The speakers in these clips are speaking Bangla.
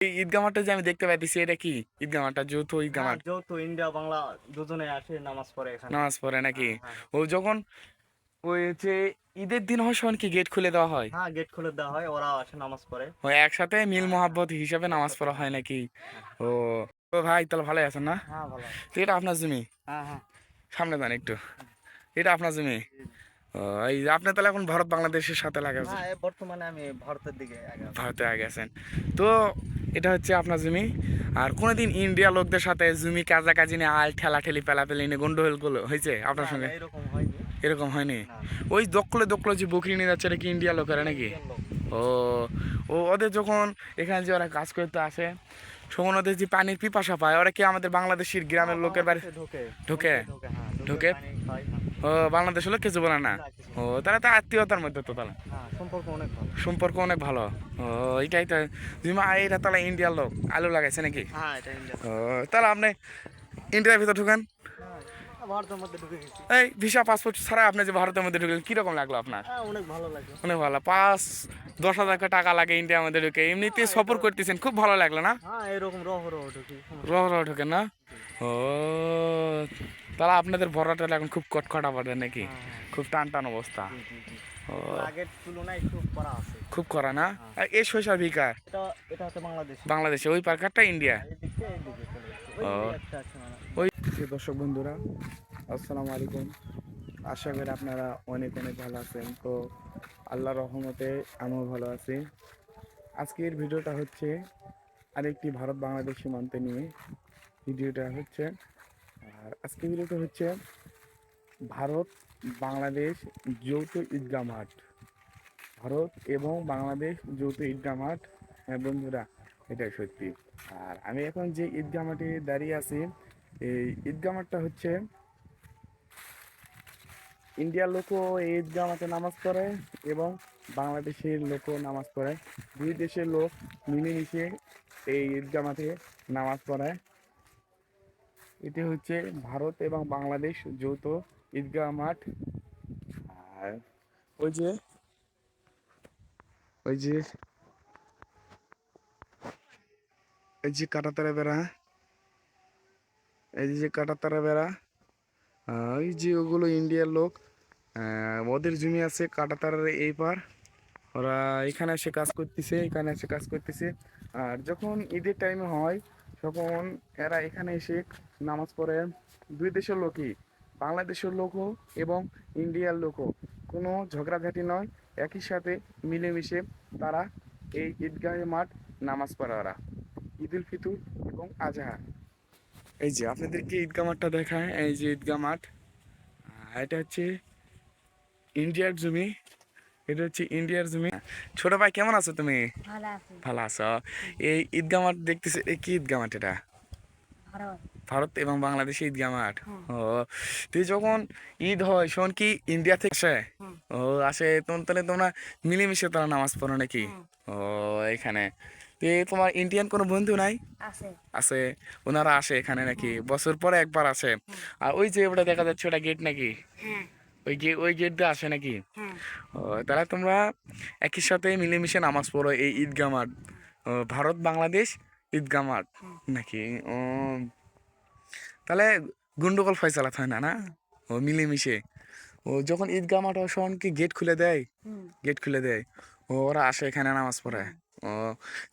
এই ঈদগাহ মাঠটা যে আমি দেখতে পাইতেছি এটা কি? ঈদগাহ মাঠটা যৌথ ঈদগাহ মাঠ। হ্যাঁ, ইন্ডিয়া বাংলা দুজনে আসে নামাজ পড়ে এখানে। নামাজ পড়ে নাকি? হ্যাঁ, ও যখন ওই হচ্ছে ঈদের দিন হয় কি গেট খুলে দেওয়া হয়? হ্যাঁ গেট খুলে দেওয়া হয় ওরা আসে নামাজ পড়ে। ও একসাথে মিল মহাব্বত হিসাবে নামাজ পড়া হয় নাকি? ও ও ভাই তাহলে ভালো আছেন না? হ্যাঁ ভালো তো এটা আপনার জমি? হ্যাঁ হ্যাঁ। সামনে যান একটু। এটা আপনার জমি? এই আপনি তাহলে এখন ভারত বাংলাদেশের সাথে লাগাচ্ছেন হ্যাঁ এ বর্তমানে আমি ভারতের দিকে ভারতে আগে আছেন। তো এটা হচ্ছে আপনার জমি। আর কোনোদিন ইন্ডিয়া লোকদের সাথে জমি কাজাকাজি নিয়ে আল ঠেলা ঠেলি পেলাপেলি নিয়ে গন্ডগোলগুলো হয়েছে আপনার সঙ্গে? এরকম হয়নি। এরকম হয়নি? ওই দখলে দখলে যে বকরি নিয়ে যাচ্ছে এটা কি ইন্ডিয়া লোকেরা নাকি? ও ও ওদের যখন এখানে যে ওরা কাজ করতে আসে তখন ওদের যে পানির পিপাসা পায় ওরা কি আমাদের বাংলাদেশের গ্রামের হ্যাঁ, লোকের বাড়ি ঢুকে। ঢুকে? ঢুকে ও বাংলাদেশের লোক কিছু বলে না? ও তারা তো আত্মীয়তার মধ্যে তো তাহলে। হ্যাঁ সম্পর্ক অনেক ভালো। সম্পর্ক অনেক ভালো। ও এটাই তো। জিমা এটা তাহলে ইন্ডিয়ার লোক। আলু লাগাইছে নাকি? হ্যাঁ ও তাহলে আপনি ইন্ডিয়ার ভিতর ঢুকেন। হ্যাঁ ভারতের মধ্যে ঢুকে গেছি। এই ভিসা পাসপোর্ট ছাড়া আপনি যে ভারতের মধ্যে ঢুকেন কীরকম লাগল আপনার? অনেক ভালো লাগে অনেক ভালো। পাঁচ দশ হাজার টাকা লাগে ইন্ডিয়ার মধ্যে ঢুকে। এমনিতে সফর করতেছেন খুব ভালো লাগল না? হ্যাঁ এরকম রহ রহ ঢুকি রহ রহ ঢুকেন না? ও তাহলে আপনাদের ভরাটা এখন খুব কটকটা পড়ে নাকি? খুব টান টান অবস্থা ও। আগের তুলনায় একটু করা আছে। খুব করা না? আর এই শৈশব বিকার এটা এটা হচ্ছে বাংলাদেশ। বাংলাদেশে। ওই পার্কারটা ইন্ডিয়া? ও। ওই মানে দর্শক বন্ধুরা আসসালামু আলাইকুম। আশা করি আপনারা অনেক অনেক ভালো আছেন। তো আল্লাহ রহমতে আমিও ভালো আছি। আজকের ভিডিওটা হচ্ছে আরেকটি ভারত বাংলাদেশ সীমান্তে নিয়ে। ভিডিওটা হচ্ছে, আর আজকের ভিডিওটা হচ্ছে ভারত, বাংলাদেশ যৌথ ঈদগাহ মাঠ। ভারত এবং বাংলাদেশ যৌথ ঈদগাহ মাঠ হ্যাঁ বন্ধুরা, এটাই সত্যি। আর আমি এখন যে ঈদগাহ মাঠে দাঁড়িয়ে আছি, এই ঈদগাহ মাঠটা হচ্ছে ইন্ডিয়ার লোকও এই ঈদগাহ মাঠে নামাজ পড়ে এবং বাংলাদেশের লোকও নামাজ পড়ে। দুই দেশের লোক মিলেমিশে এই ঈদগাহ মাঠে নামাজ পড়ায় এটি হচ্ছে ভারত এবং বাংলাদেশ যৌথ ঈদগাহ মাঠ। আর ওই যে ওই যে, এই যে কাটাতারা বেড়া, এই যে কাটাতারা বেড়া ওই যে ওগুলো ইন্ডিয়ার লোক ওদের জমি আছে কাটাতারার এই পার। ওরা এখানে এসে কাজ করতেছে, এখানে এসে কাজ করতেছে। আর যখন ঈদের টাইমে হয় তখন এরা এখানে এসে নামাজ পড়ে, দুই দেশের লোকই, বাংলাদেশের লোকও এবং ইন্ডিয়ার লোকও, কোনো ঝগড়াঝাটি নয়, একই সাথে মিলেমিশে তারা এই ঈদগাহে মাঠ নামাজ পড়ে ওরা, ঈদ উল ফিতর এবং আজহা। এই যে আপনাদেরকে ঈদগাহ মাঠটা দেখায়, এই যে ঈদগাহ মাঠ এটা হচ্ছে ইন্ডিয়ার জমি। এটা হচ্ছে ইন্ডিয়ার জমি। ছোট ভাই কেমন আছো তুমি? ভালো আছো। এই ঈদগাহ মাঠ দেখতেছে এই কি ঈদগাহ মাঠ এটা? ভারত। এবং বাংলাদেশে ঈদগাহ মাঠ। ও তুই যখন ঈদ হয় শোন কি ইন্ডিয়া থেকে আসে? ও আসে তোমার তাহলে তোমরা মিলেমিশে তারা নামাজ পড়ো নাকি? ও এখানে। তোমার ইন্ডিয়ান কোনো বন্ধু নাই? আছে। আছে। ওনারা আসে এখানে নাকি? বছর পরে একবার আসে। আর ওই যে ওটা দেখা যাচ্ছে ওটা গেট নাকি? হ্যাঁ। ওই গেট ওই গেট দিয়ে আসে নাকি তাহলে তোমরা একই সাথে মিলেমিশে নামাজ পড়ো এই ঈদগাহ মাঠ। ভারত বাংলাদেশ ঈদগাহ মাঠ নাকি? ও তাহলে গন্ডগোল ফয়সালা হয় না না? ও মিলেমিশে। ও যখন ঈদগাহ মাঠ কি গেট খুলে দেয়? গেট খুলে দেয়। ও ওরা আসে এখানে নামাজ পড়ে। ও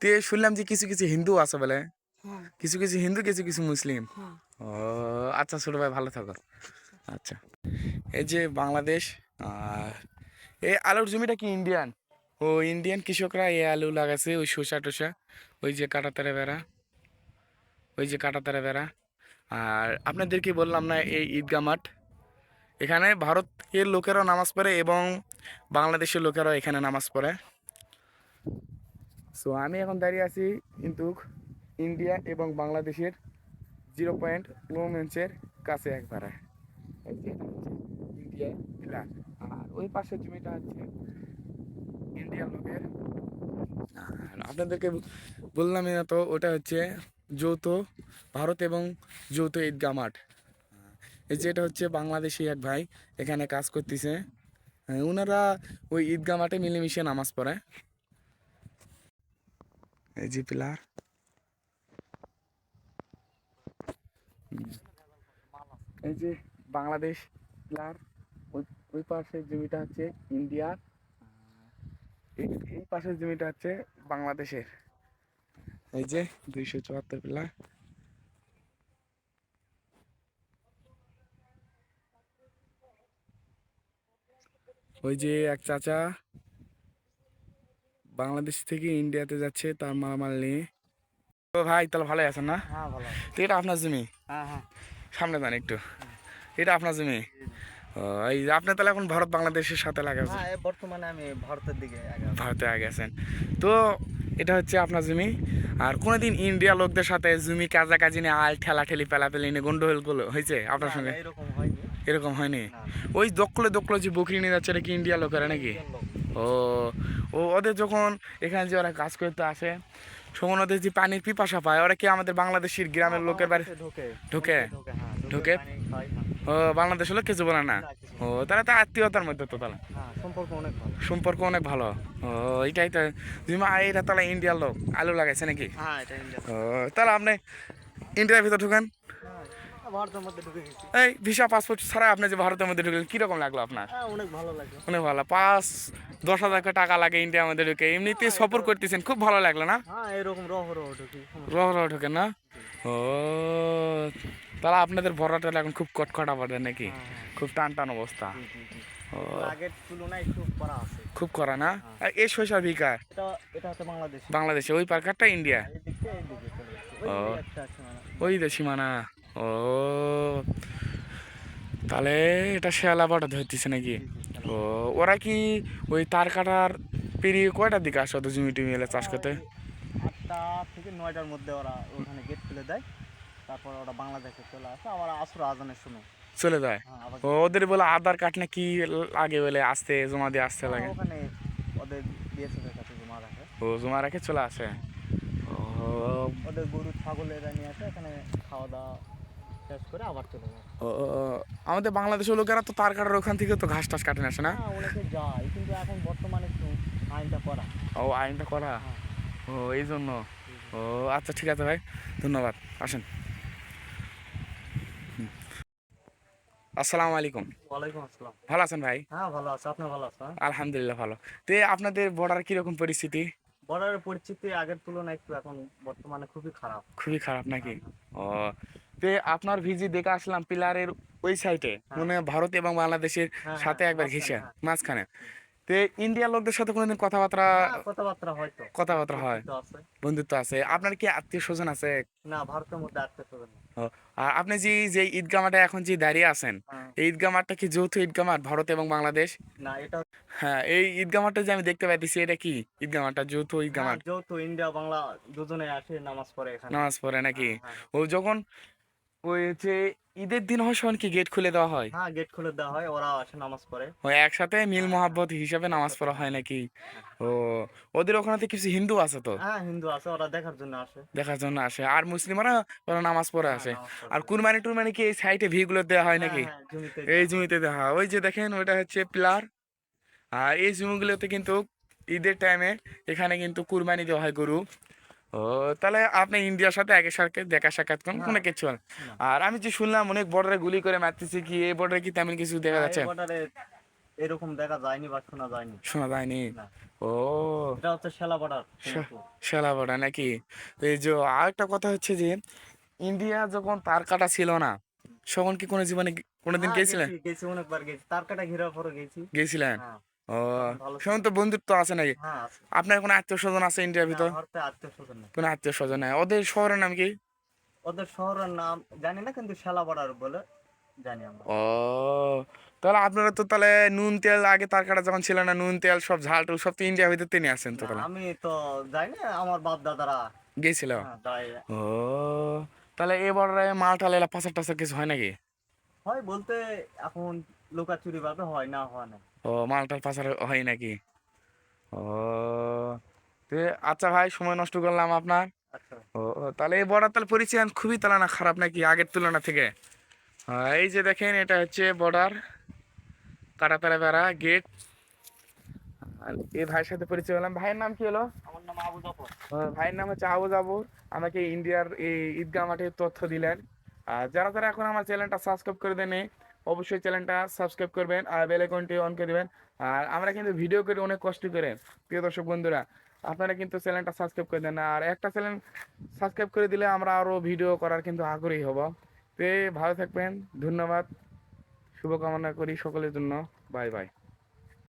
তুই শুনলাম যে কিছু কিছু হিন্দু আছে বলে। কিছু কিছু হিন্দু কিছু কিছু মুসলিম। ও আচ্ছা ছোট ভাই ভালো থাকো। আচ্ছা। এই যে বাংলাদেশ, আর এই আলুর জমিটা কি ইন্ডিয়ান ও ইন্ডিয়ান কৃষকরা এই আলু লাগাছে ওই শসা টসা, ওই যে কাটাতারে বেড়া, ওই যে কাটাতারে বেড়া। আর আপনাদেরকে বললাম না এই ঈদগা মাঠ? এখানে ভারতের লোকেরাও নামাজ পড়ে এবং বাংলাদেশের লোকেরাও এখানে নামাজ পড়ে। সো আমি এখন দাঁড়িয়ে আছি কিন্তু ইন্ডিয়া এবং বাংলাদেশের জিরো পয়েন্ট মোমেন্টসের কাছে একবারে। যেটা হচ্ছে ইন্ডিয়া পিলার আর ওই পাশের জমিটা হচ্ছে ইন্ডিয়া লোকের। আর আপনাদেরকে বললাম না তো ওটা হচ্ছে যৌথ ভারত এবং যৌথ ঈদগা মাঠ। এই যে এটা হচ্ছে বাংলাদেশি এক ভাই এখানে কাজ করতেছে। হ্যাঁ, ওনারা ওই ঈদগা মাঠে মিলেমিশে নামাজ পড়ে। এই যে পিলার। এই যে বাংলাদেশ প্লার ওই ওই পাশের জমিটা হচ্ছে ইন্ডিয়ার এই এই পাশের জমিটা হচ্ছে বাংলাদেশের। এই যে দুইশো চুয়াত্তর প্লার ওই যে এক চাচা বাংলাদেশ থেকে ইন্ডিয়াতে যাচ্ছে তার মালামাল নিয়ে। তো ভাই তাহলে ভালো আছেন না? হ্যাঁ ভালো তো এটা আপনার জমি? হ্যাঁ হ্যাঁ। সামনে যান একটু। এটা আপনার জমি? এই আপনি তাহলে এখন ভারত বাংলাদেশের সাথে লাগাচ্ছেন হ্যাঁ বর্তমানে আমি ভারতের দিকে ভারতে আগে আছেন। তো এটা হচ্ছে আপনার জমি। আর কোনোদিন ইন্ডিয়া লোকদের সাথে জমি কাজাকাজি নিয়ে আল ঠেলা ঠেলি পেলাপেলি নিয়ে গন্ডগোলগুলো হয়েছে আপনার সঙ্গে? এরকম হয়নি। ওই দক্কলে দক্কলে যে বকরি নিয়ে যাচ্ছে এটা কি ইন্ডিয়া লোকেরা নাকি? ও ও ওদের যখন এখানে যে ওরা কাজ করতে আসে তখন ওদের যে পানির পিপাসা পায় ওরা কি আমাদের বাংলাদেশের গ্রামের লোকের বাড়ি ঢোকে। ঢোকে? ঢোকে ঢোকে? ও বাংলাদেশ হলো কিছু বলে না? ও তাহলে তো আত্মীয়তার মধ্যে তো তাহলে। হ্যাঁ সম্পর্ক অনেক ভালো। সম্পর্ক অনেক ভালো। ও এটাই তো। তুমি এটা তাহলে ইন্ডিয়ার লোক। আলু লাগাইছে নাকি? হ্যাঁ ও তাহলে আপনি ইন্ডিয়ার ভিতর ঢুকেন। হ্যাঁ ঢুকে এই ভিসা পাসপোর্ট ছাড়া আপনি যে ভারতের মধ্যে ঢুকলেন কীরকম লাগল আপনার? অনেক ভালো লাগে অনেক ভালো। পাঁচ দশ হাজার টাকা লাগে ইন্ডিয়ার মধ্যে ঢুকে। এমনিতে সফর করতেছেন খুব ভালো লাগল না? এরকম রহ রহ ঢুকি রহ রহ ঢুকেন না? ও তাহলে আপনাদের ভরাটা এখন খুব কটকটা পড়ে নাকি? হ্যাঁ, হ্যাঁ। খুব টান টান অবস্থা আগের তুলনায় একটু করা আছে। খুব করা না? আর এই শৈশব এটা হচ্ছে বাংলাদেশ। বাংলাদেশে ওই পার্কারটা ইন্ডিয়া। ওই আছে মানে। সীমানা। ও। তাহলে এটা শেয়ালা বাটা ধরতেছে নাকি। ও ওরা কি ওই তার কাটার পেরিয়ে কয়টার দিকে আসে তো জমি টমি এলে চাষ করতে? আটটা থেকে নয়টার মধ্যে ওরা ওখানে গেট খুলে দেয়। তারপর ওরা বাংলাদেশে চলে আসে আবার আসর আজানের শুনো চলে যায়? হ্যাঁ ওদের বলে আধার কার্ড না কি লাগে বলে আসতে জমা দিয়ে আসতে লাগে? ওখানে ওদের বিএসএফের কাছে জমা রাখে। ও জমা রেখে চলে আসে? ও ওদের গরু ছাগল এরা নিয়ে আসে এখানে খাওয়া দাওয়া শেষ করে আবার চলে যায়। আমাদের বাংলাদেশের লোকেরা তো তার কাটার ওখান থেকে তো ঘাস টাস কাটে না আসে না? হ্যাঁ অনেকে যায় কিন্তু এখন বর্তমানে একটু আইনটা করা। ও আইনটা করা? হ্যাঁ। ও এই জন্য ও আচ্ছা ঠিক আছে ভাই ধন্যবাদ আসেন। আসসালামু আলাইকুম। ওয়ালাইকুম আসসালাম। ভালো আছেন ভাই? হ্যাঁ ভালো আছে। আপনি ভালো আছেন? আলহামদুলিল্লাহ ভালো। তে আপনাদের বর্ডার কীরকম পরিস্থিতি? বর্ডারের পরিস্থিতি আগের তুলনায় একটু এখন বর্তমানে খুবই খারাপ। খুবই খারাপ নাকি? ও তে আপনার ভিজি দেখে আসলাম পিলারের ওই সাইডে মানে ভারত এবং বাংলাদেশের হ্যাঁ, সাথে হ্যাঁ, একবার হ্যাঁ। মাঝখানে। তে ইন্ডিয়ার লোকদের সাথে কোনোদিন কথাবার্তা হ্যাঁ, কথাবার্তা হয়তো। কথাবার্তা হয়। বন্ধুত্ব আছে। আপনার কি আত্মীয় স্বজন আছে? না ভারতের মধ্যে আত্মীয় চলে না ও, আর আপনি যে যে ঈদগাহ মাঠে এখন যে দাঁড়িয়ে আছেন হ্যাঁ, এই ঈদগাহ মাঠটা কি যৌথ ঈদগাহ মাঠ ভারত এবং বাংলাদেশ? না এটা হ্যাঁ এই ঈদগাহ মাঠটা যে আমি দেখতে পাইতেছি এটা কি ঈদগাহ মাঠটা যৌথ ঈদগাহ মাঠ যৌথ ইন্ডিয়া বাংলা দুজনে আসে নামাজ পড়ে এখানে। নামাজ পড়ে নাকি? হ্যাঁ, ও যখন ওই হচ্ছে ঈদের দিন হয় কি গেট খুলে দেওয়া হয়? হ্যাঁ গেট খুলে দেওয়া হয় ওরা আসে নামাজ পড়ে। একসাথে মিল মোহাব্বত হিসাবে নামাজ পড়া হয় নাকি? ও ওদের ওখানে তো কিছু হিন্দু আছে তো? হ্যাঁ হিন্দু আছে ওরা দেখার জন্য আসে। দেখার জন্য আসে। আর মুসলিমরা ওরা নামাজ পড়ে হ্যাঁ, আসে। আর কুরবানি টুরবানি কি এই সাইডে ভিগুলো দেওয়া হয় হ্যাঁ, নাকি? হ্যাঁ, এই জমিতে দেখা হয়। ওই যে দেখেন ওটা হচ্ছে পিলার। আর এই জমিগুলোতে কিন্তু ঈদের টাইমে এখানে কিন্তু কুরবানি দেওয়া হয় গরু। ও তাহলে আপনি ইন্ডিয়ার সাথে একের সাথে দেখা সাক্ষাৎ করেন কোনো কিছু না। আর আমি যে শুনলাম অনেক বর্ডারে গুলি করে মারতেছে কি এই বর্ডারে কি তেমন কিছু দেখা যাচ্ছে? এরকম দেখা যায়নি বা শোনা যায়নি। শোনা যায়নি? ও। এটা হচ্ছে সেলা বর্ডার শালা বড়া নাকি? তো এই যে আরেকটা কথা হচ্ছে যে ইন্ডিয়া যখন তার কাটা ছিল না তখন কি কোনো জীবনে কোনোদিন গেছিলেন? গেছি অনেকবার গেছি। তার কাটা ঘেরার পরে গেছি। গেছিলেন? হ্যাঁ। ও ভালো তো বন্ধুত্ব আছে নাকি? হ্যাঁ আপনার কোনো আত্মীয় স্বজন আছে ইন্ডিয়ার ভিতর? কোনো আত্মীয় স্বজন নাই। ওদের শহরের নাম কি? ওদের শহরের নাম জানি না কিন্তু সেলা বর্ডার বলে জানি আমরা। ও তাহলে আপনারা তো তাহলে নুন তেল আগে তার কাটা যখন ছিল না নুন তেল সব ঝাল টুল সব তো ইন্ডিয়ার ভিতর তিনি আসেন তো তাহলে? আমি তো যাই না আমার বাপ দাদারা গেছিল? হ্যাঁ, ও তাহলে এবার মাল টাল এলা পাচার টাচার কিছু হয় নাকি? হয় বলতে এখন লুকাচুরি ভাবে হয় না হয় না। ও মালটাল পাচার হয় নাকি? ও তে আচ্ছা ভাই সময় নষ্ট করলাম আপনার। আচ্ছা। ও তাহলে এই বর্ডার তাহলে পরিচয় খুবই তাহলে না খারাপ নাকি আগের তুলনা থেকে? হ্যাঁ, এই যে দেখেন এটা হচ্ছে বর্ডার কাটাতারা বেড়া গেট। এই ভাইয়ের সাথে পরিচয় হলাম। ভাইয়ের নাম কি হলো? আমার নাম আবু জাফর। ভাইয়ের নাম হচ্ছে আবু জাবুর আমাকে ইন্ডিয়ার এই ঈদগাহ মাঠের তথ্য দিলেন। আর যারা যারা এখন আমার চ্যানেলটা সাবস্ক্রাইব করে দেন অবশ্যই চ্যানেলটা সাবস্ক্রাইব করবেন আর বেল আইকনটি অন করে দেবেন। আর আমরা কিন্তু ভিডিও করে, অনেক কষ্ট করে। প্রিয় দর্শক বন্ধুরা, আপনারা কিন্তু চ্যানেলটা সাবস্ক্রাইব করে দেন আর একটা চ্যানেল সাবস্ক্রাইব করে দিলে আমরা আরও ভিডিও করার কিন্তু আগ্রহী হব। তে ভালো থাকবেন, ধন্যবাদ। শুভকামনা করি সকলের জন্য। Bye bye.